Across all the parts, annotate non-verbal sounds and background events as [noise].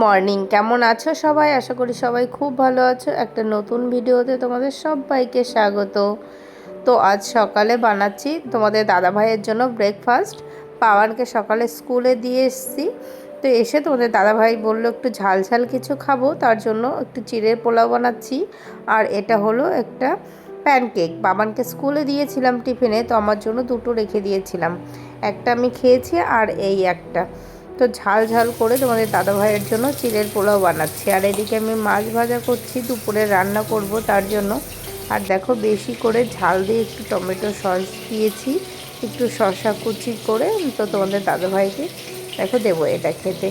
Morning. কেমন আছো সবাই? আশা করি সবাই খুব ভালো আছো। একটা নতুন ভিডিওতে তোমাদের সবাইকে স্বাগত। তো আজ সকালে বানাচ্ছি তোমাদের দাদা ভাইয়ের জন্য ব্রেকফাস্ট পাওয়ানকে সকালে স্কুলে দিয়ে এসেছি। তো এসে তোমাদের দাদাভাই বলল, একটু ঝাল ঝাল কিছু খাব, তার জন্য একটু চিড়ের পোলাও বানাচ্ছি। আর এটা হলো একটা প্যানকেক বাবানকে স্কুলে দিয়েছিলাম টিফিনে, তো আমার জন্য দুটো রেখে দিয়েছিলাম। একটা আমি খেয়েছি আর এই একটা। তো ঝাল ঝাল করে তোমাদের দাদা ভাইয়ের জন্য চিলের পোলাও বানাচ্ছি। আর এদিকে আমি মাছ ভাজা করছি, দুপুরে রান্না করব তার জন্য। আর দেখো বেশি করে ঝাল দিয়ে একটু টমেটো সস দিয়েছি, একটু শসা কুচি করে তো তোমাদের দাদা ভাইকে দেখো দেবো এটা খেতে।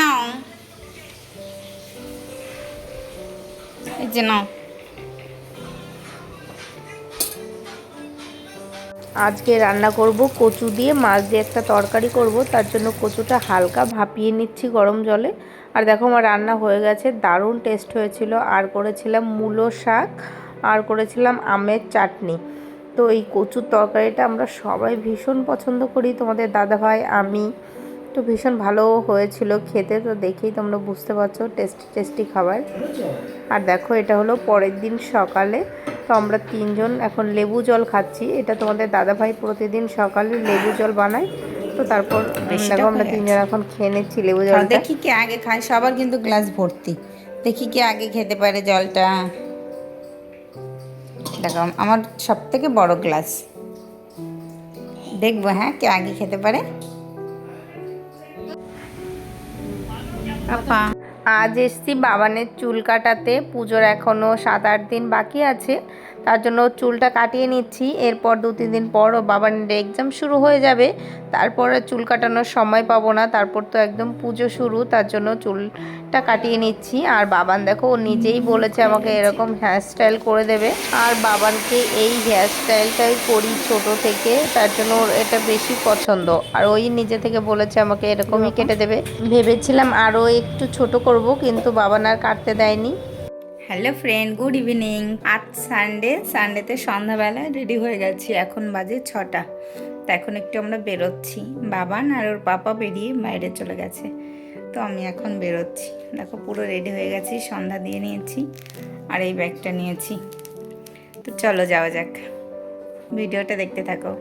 নাও। এই যে নাও। আজকে রান্না করব কচু দিয়ে, মাছ দিয়ে একটা তরকারি করব, তার জন্য কচুটা হালকা ভাপিয়ে নিচ্ছি গরম জলে। আর দেখো আমার রান্না হয়ে গেছে, দারুণ টেস্ট হয়েছিল। আর করেছিলাম মূলো শাক, আর করেছিলাম আমের চাটনি। তো এই কচুর তরকারিটা আমরা সবাই ভীষণ পছন্দ করি, তোমাদের দাদাভাই, আমি তো ভীষণ ভালো হয়েছিল খেতে তো দেখেই তোমরা বুঝতে পারছ টেস্টি টেস্টি খাবার। আর দেখো এটা হলো পরের দিন সকালে। তো আমরা তিনজন এখন লেবু জল খাচ্ছি। এটা তোমাদের দাদাভাই প্রতিদিন সকালে লেবু জল বানায়। তো তারপর দেখো আমরা তিনজন এখন খেয়ে নিচ্ছি লেবু জল দেখি কে আগে খায় সবার কিন্তু গ্লাস ভর্তি। দেখি কে আগে খেতে পারে জলটা। দেখো আমার সব থেকে বড় গ্লাস। দেখব হ্যাঁ কে আগে খেতে পারে। পাপা আজ এসছি বাবানের চুল কাটাতে পুজোর এখনও সাত আট দিন বাকি আছে। তার জন্য চুলটা কাটিয়ে নিচ্ছি। এরপর দু তিন দিন পর ও বাবানের এক্সাম শুরু হয়ে যাবে। তারপরে চুল কাটানোর সময় পাবো না। তারপর তো একদম পুজো শুরু তার জন্য চুলটা কাটিয়ে নিচ্ছি। আর বাবান দেখো ও নিজেই বলেছে আমাকে এরকম হেয়ারস্টাইল করে দেবে। আর বাবানকে এই হেয়ারস্টাইলটাই করি ছোট থেকে। তার জন্য ওর এটা বেশি পছন্দ। আর ওই নিজে থেকে বলেছে আমাকে এরকমই কেটে দেবে। ভেবেছিলাম আরও একটু ছোট করব কিন্তু বাবান আর কাটতে দেয়নি। হ্যালো ফ্রেন্ড গুড ইভিনিং আজ সানডে সানডেতে সন্ধ্যাবেলা রেডি হয়ে গেছি। এখন বাজে ছটা। তো এখন একটু আমরা বেরোচ্ছি। বাবান আর ওর পাপা বেরিয়ে বাইরে চলে গেছে। তো আমি এখন বেরোচ্ছি। দেখো, পুরো রেডি হয়ে গেছি। সন্ধ্যা দিয়ে নিয়েছি আর এই ব্যাগটা নিয়েছি। তো চলো যাওয়া যাক। ভিডিওটা দেখতে থাকো।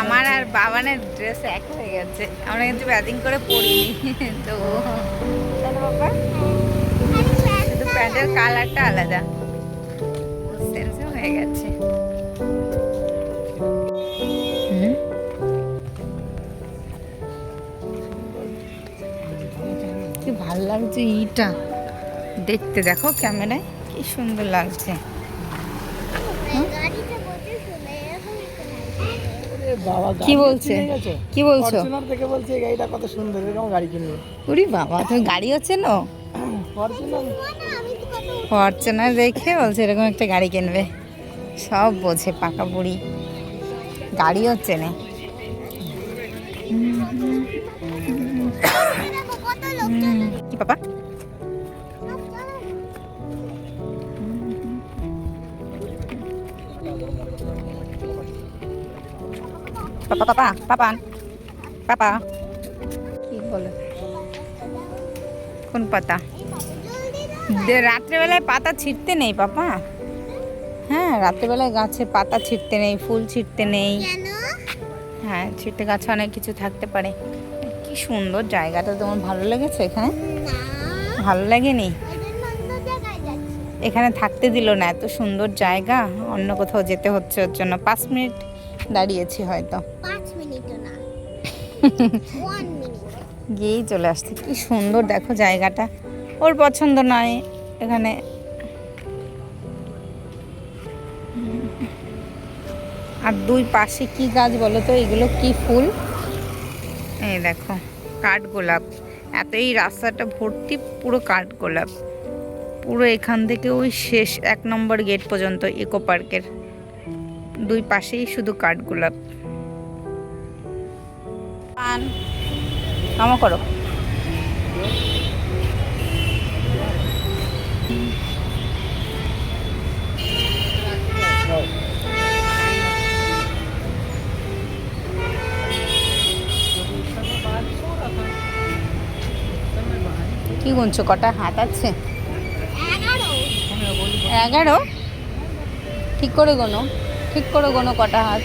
আমার আর বাবানের ড্রেস এক হয়ে গেছে। আমরা কিন্তু ব্যাটিং করে পড়িনি। তো শুধু প্যান্টের কালারটা আলাদা। সেন্সও হয়ে গেছে। ভালো লাগছে ইটা? দেখতে দেখো ক্যামেরায়, কি সুন্দর লাগছে। বাবা কি বলছে? কি বলছো? ফরচুনার থেকে বলছে এই গাড়িটা কত সুন্দর এরকম গাড়ি কিনবে। উরি বাবা তুমি গাড়ি হচ্ছে না? ফরচুনার ফরচুনার দেখে বলছে এরকম একটা গাড়ি কিনবে। সব বোঝে পাকা বুড়ি। গাড়ি হচ্ছে না। কি পাপা? পাপা পাপা পাপা পাপা। কি বলে? কোন পাতা? দে- রাত্রেবেলায় পাতা ছিঁড়তে নেই পাপা। হ্যাঁ রাত্রেবেলায় গাছের পাতা ছিঁড়তে নেই ফুল ছিঁড়তে নেই। হ্যাঁ ছিঁড়তে গাছে অনেক কিছু থাকতে পারে। কি সুন্দর জায়গাটা তোমার ভালো লেগেছে এখানে? ভালো লাগেনি? এখানে থাকতে দিল না এত সুন্দর জায়গা অন্য কোথাও যেতে হচ্ছে ওর জন্য। পাঁচ মিনিট দাঁড়িয়েছি হয়তো। [laughs] গিয়েই চলে আসছে। কি সুন্দর দেখো জায়গাটা। ওর পছন্দ নয় এখানে। আর দুই পাশে কি গাছ বলো তো? এগুলো কি ফুল? এই দেখো কাঠগোলাপ এত এই রাস্তাটা ভর্তি পুরো কাঠগোলাপ পুরো এখান থেকে ওই শেষ এক নম্বর গেট পর্যন্ত ইকো পার্কের দুই পাশেই শুধু কাঠগোলাপ। পান। করো। কি গুনছো? কটা হাত আছে? এগারো? ঠিক করে গোনো। ঠিক করে গোনো কটা হাত।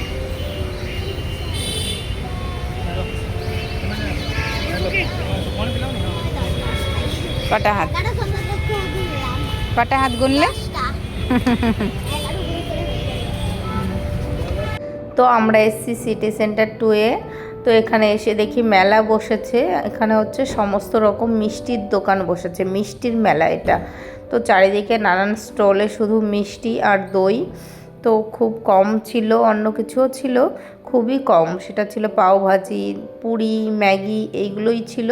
কটা হাত? কটা হাত গুনলে। তো আমরা এসছি সিটি সেন্টার টুয়ে তো এখানে এসে দেখি মেলা বসেছে। এখানে হচ্ছে সমস্ত রকম মিষ্টির দোকান বসেছে। মিষ্টির মেলা এটা। তো চারিদিকে নানান স্টলে শুধু মিষ্টি আর দই। তো খুব কম ছিল, অন্য কিছুও ছিল, খুবই কম। সেটা ছিল পাওভাজি পুরি, ম্যাগি এইগুলোই ছিল।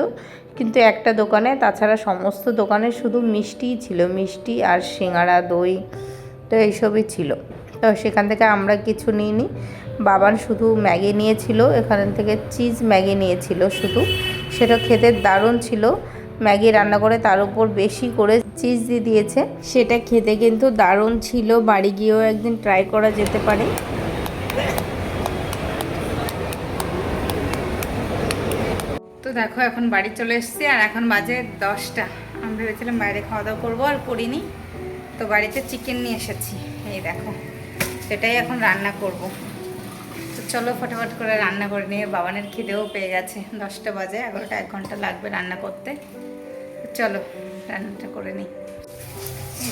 কিন্তু একটা দোকানে, তাছাড়া সমস্ত দোকানে শুধু মিষ্টিই ছিল, মিষ্টি আর সিঙ্গারা দই, তো এইসবই ছিল। তো সেখান থেকে আমরা কিছু নিইনি। বাবান শুধু ম্যাগি নিয়েছিল, এখান থেকে চিজ ম্যাগি নিয়েছিল শুধু। সেটা খেতে দারুণ ছিল। ম্যাগি রান্না করে তার উপর বেশি করে চিজ দিয়ে দিয়েছে। সেটা খেতে কিন্তু দারুণ ছিল। বাড়ি গিয়েও একদিন ট্রাই করা যেতে পারে। তো দেখো, এখন বাড়ি চলে এসেছি আর এখন বাজে দশটা। আমি ভেবেছিলাম বাইরে খাওয়া দাওয়া করব আর করিনি। তো বাড়িতে চিকেন নিয়ে এসেছি। এই দেখো, সেটাই এখন রান্না করব। তো চলো, ফটাফট করে রান্না করে নিয়ে বাবানের খিদেও পেয়ে গেছে। দশটা বাজে, এগারোটা, এক ঘণ্টা লাগবে রান্না করতে। চলো রান্নাটা করে নিই।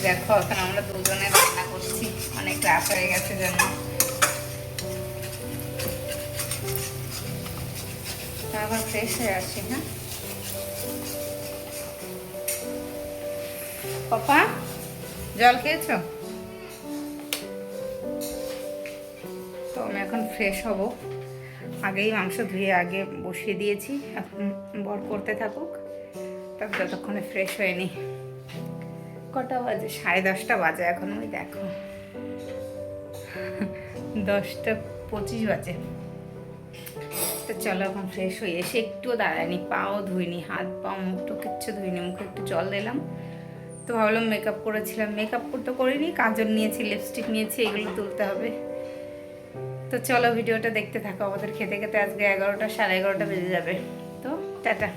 দেখো, এখন আমরা দুজনে রান্না করছি। অনেক রাত হয়ে গেছে জন্য আবার ফ্রেশ হয়ে আসছি হ্যাঁ? পাপা, জল খেয়েছো? তো আমি এখন ফ্রেশ হব। আগেই মাংস ধুয়ে আগে বসিয়ে দিয়েছি। এখন বর করতে থাকুক। তারপর যতক্ষণে ফ্রেশ হয়নি কটা বাজে? সাড়ে দশটা বাজে, এখন ওই দেখো। দশটা পঁচিশ বাজে। তো চলো এখন ফ্রেশ হয়ে এসে একটুও দাঁড়ায়নি, পাও ধুইনি, হাত পাও, মুখটা কিচ্ছু ধুইনি, মুখে একটু জল দিলাম। তো ভাবলাম মেকআপ করেছিলাম। মেকআপ করতে করিনি, কাজল নিয়েছি লিপস্টিক নিয়েছি, এগুলো তুলতে হবে। তো চলো ভিডিওটা দেখতে থাকো, আমাদের খেতে খেতে আজকে এগারোটা, সাড়ে এগারোটা বেজে যাবে। তো টাটা।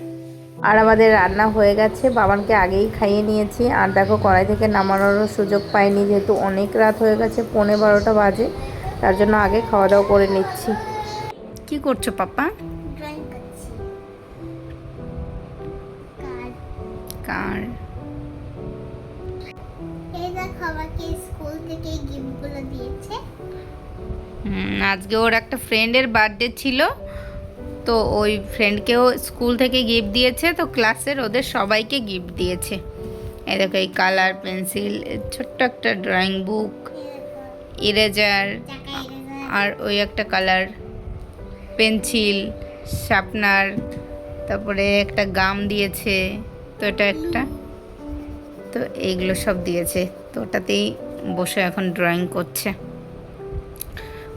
আর আমাদের রান্না হয়ে গেছে। বাবানকে আগেই খাইয়ে নিয়েছি। আর দেখো কড়াই থেকে নামানোরও সুযোগ পাইনি যেহেতু অনেক রাত হয়ে গেছে পৌনে বারোটা বাজে। তার জন্য আগে খাওয়া দাওয়া করে নিচ্ছি। কি করছ পাপা? কার? কার? এই দেখো আমাকে স্কুল থেকে গিফটগুলো দিয়েছে। আজকে ওর একটা ফ্রেন্ডের বার্থডে ছিল। তো ওই ফ্রেন্ডকেও স্কুল থেকে গিফট দিয়েছে, তো ক্লাসের ওদের সবাইকে গিফট দিয়েছে। এই দেখো, এই কালার পেন্সিল ছোট্ট একটা ড্রয়িং বুক ইরেজার আর ওই একটা কালার পেন্সিল শার্পনার তারপরে একটা গাম দিয়েছে, তো এটা একটা। তো এইগুলো সব দিয়েছে, তো ওটাতেই বসে এখন ড্রয়িং করছে।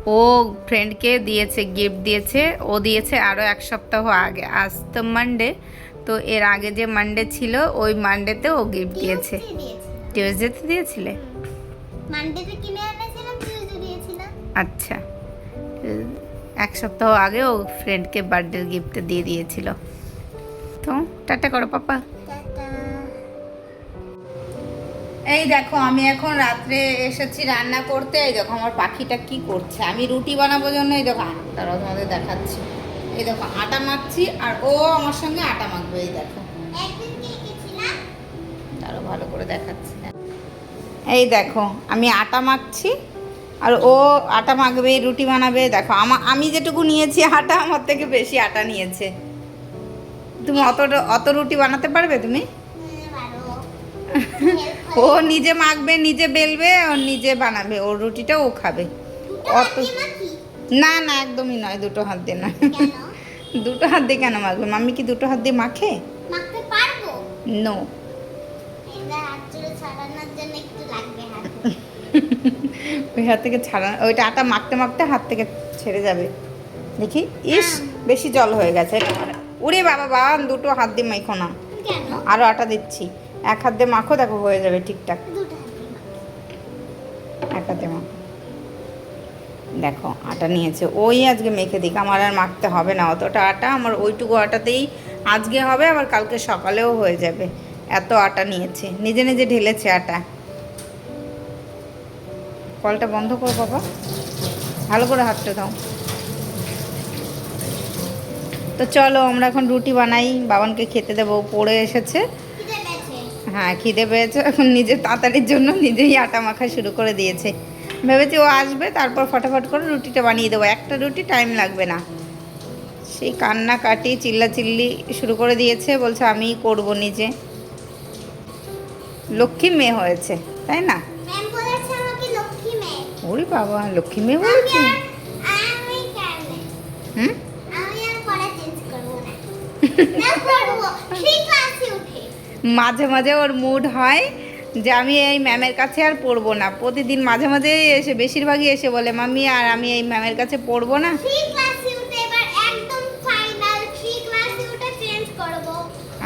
ও ফ্রেন্ডকে দিয়েছে গিফট দিয়েছে ও দিয়েছে আরও এক সপ্তাহ আগে আজ তো মানডে তো এর আগে যে মানডে ছিল ওই মানডেতে ও গিফট দিয়েছে। দিয়েছিলাম দিয়েছিলে? আচ্ছা। এক সপ্তাহ আগে ও ফ্রেন্ডকে বার্থডে গিফট দিয়ে দিয়েছিল। তো টাটা করো পাপা। এই দেখো আমি এখন রাত্রে এসেছি রান্না করতে। এই দেখো আমার পাখিটা কি করছে? আমি রুটি বানাবো জন্য এই দেখো তারা তোমাদের দেখাচ্ছি। এই দেখো আটা মাখছি আর ও আমার সঙ্গে আটা মাখবে এই দেখো। তারও ভালো করে দেখাচ্ছি এই দেখো আমি আটা মাখছি আর ও আটা মাখবে রুটি বানাবে দেখো আমা আমি যেটুকু নিয়েছি আটা আমার থেকে বেশি আটা নিয়েছে। তুমি অত অত রুটি বানাতে পারবে তুমি? হ্যাঁ, ও নিজে মাখবে নিজে বেলবে ও নিজে বানাবে। ওর রুটিটা ও খাবে। অত না না একদমই নয় দুটো হাত দিয়ে নয়। দুটো হাত দিয়ে কেন মাখবে? মাম্মি কি দুটো হাত দিয়ে মাখে? নো ওই হাত থেকে ছাড়া ওইটা আটা মাখতে মাখতে হাত থেকে ছেড়ে যাবে। দেখি? ইস বেশি জল হয়ে গেছে। উড়ে বাবা বাবা দুটো হাত দিয়ে মাখো না। আরও আটা দিচ্ছি। এক হাত দিয়ে মাখো দেখো হয়ে যাবে ঠিকঠাক। এক হাতে মাখো। দেখো আটা নিয়েছে। ওই আজকে মেখে দিক আমার আর মাখতে হবে না অতটা আটা আমার ওইটুকু আটাতেই আজকে হবে আবার কালকে সকালেও হয়ে যাবে। এত আটা নিয়েছে নিজে নিজে ঢেলেছে আটা। কলটা বন্ধ করো বাবা। ভালো করে হাতটা দাও তো চলো আমরা এখন রুটি বানাই বাবানকে খেতে দেবো পড়ে এসেছে। হ্যাঁ খিদে পেয়েছে। এখন নিজের তাড়াতাড়ির জন্য নিজেই আটা মাখা শুরু করে দিয়েছে। ভেবেছি ও আসবে তারপর ফটাফট করে রুটিটা বানিয়ে দেবো। একটা রুটি টাইম লাগবে না। সেই কান্না কাটি চিল্লা চিল্লি শুরু করে দিয়েছে বলছে আমিই করব নিজে। লক্ষ্মী মেয়ে হয়েছে তাই না? বলেছে ওরে বাবা লক্ষ্মী মেয়ে আমি হয়েছে আর আমি কেন হুম আমি আর পড়া চেঞ্জ করব না না করব থ্রি ক্লাসে উঠে মাঝে মাঝে ওর মুড হয় যে আমি এই ম্যামের কাছে আর পড়ব না। প্রতিদিন মাঝে মাঝে এসে বেশিরভাগই এসে বলে মাম্মি আর আমি এই ম্যামের কাছে পড়ব না?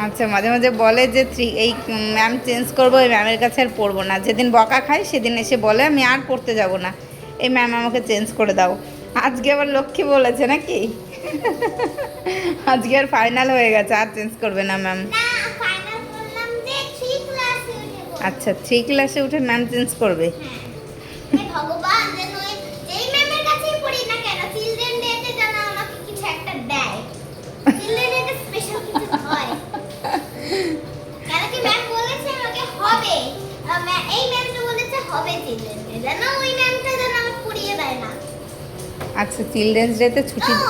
আচ্ছা মাঝে মাঝে বলে যে থ্রি এই ম্যাম চেঞ্জ করব এই ম্যামের কাছে আর পড়ব না। যেদিন বকা খাই সেদিন এসে বলে আমি আর পড়তে যাব না। এই ম্যাম আমাকে চেঞ্জ করে দাও। আজকে আবার লক্ষ্মী বলেছে নাকি? আজকে আর ফাইনাল হয়ে গেছে আর চেঞ্জ করবে না ম্যাম আচ্ছা থ্রি ক্লাসে উঠে ম্যাম চেঞ্জ করবে হে ভগবান যেন যেই ম্যামের কাছেই পড়ি না কেন চিলড্রেন ডেতে যেন আমাকে কিছু একটা দেয়। চিলড্রেন ডেতে স্পেশাল কিছু হয়। কেন কি ম্যাম বলেছে আমাকে হবে? এই ম্যামটা বলেছে হবে চিলড্রেন ডে যেন ওই ম্যামটা যেন আমাকে পড়িয়ে দেয় না। আচ্ছা চিলড্রেন্স ডেতে ছুটি ও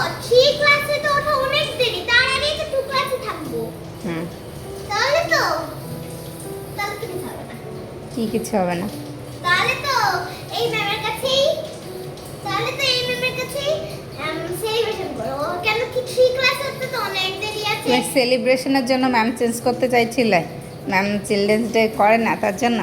কিছু হবে না। তাহলে তো এই ম্যামের কাছেই তাহলে তো এই ম্যামের কাছেই সেলিব্রেশন করো। কেন কি থ্রি ক্লাস হতে তো অনেক দেরি আছে। সেলিব্রেশনের জন্য ম্যাম চেঞ্জ করতে চাইছিলে। ম্যাম চিলড্রেন্স ডে করে না তার জন্য।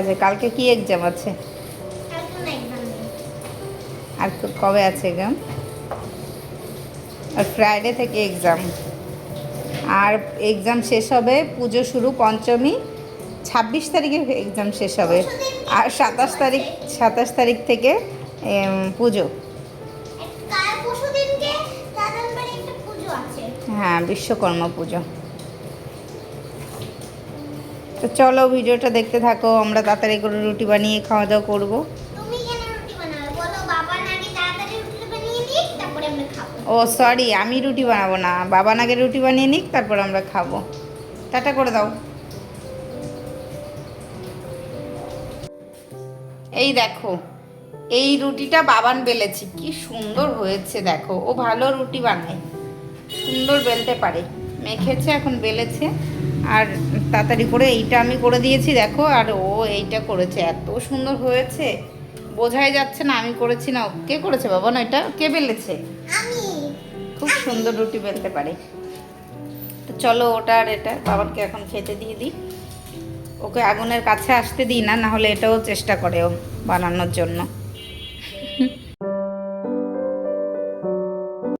আছে কালকে কি এক্সাম আছে? আর কবে আছে এক্সাম আর ফ্রাইডে থেকে এক্সাম আর এক্সাম শেষ হবে পুজো শুরু পঞ্চমী ছাব্বিশ তারিখে এক্সাম শেষ হবে। আর সাতাশ তারিখ সাতাশ তারিখ থেকে পুজো। হ্যাঁ বিশ্বকর্মা পুজো। তো চলো ভিডিওটা দেখতে থাকো আমরা তাড়াতাড়ি করে রুটি বানিয়ে খাওয়া দাওয়া করব। নাকি ও সরি আমি রুটি বানাবো না। বাবা নাগে রুটি বানিয়ে নিক তারপর আমরা খাব। টাটা করে দাও। এই দেখো এই রুটিটা বাবান বেলেছি কি সুন্দর হয়েছে দেখো। ও ভালো রুটি বানায় সুন্দর বেলতে পারে। মেখেছে এখন বেলেছে। আর তাড়াতাড়ি করে এইটা আমি করে দিয়েছি দেখো আর ও এইটা করেছে। এত সুন্দর হয়েছে। বোঝাই যাচ্ছে না আমি করেছি না। ও কে করেছে বাবা? না এটা কে বেলেছে? খুব সুন্দর রুটি বেলতে পারে। তো চলো ওটা আর এটা বাবাকে এখন খেতে দিয়ে দিই। ওকে আগুনের কাছে আসতে দিই না না হলে এটাও চেষ্টা করে ও বানানোর জন্য।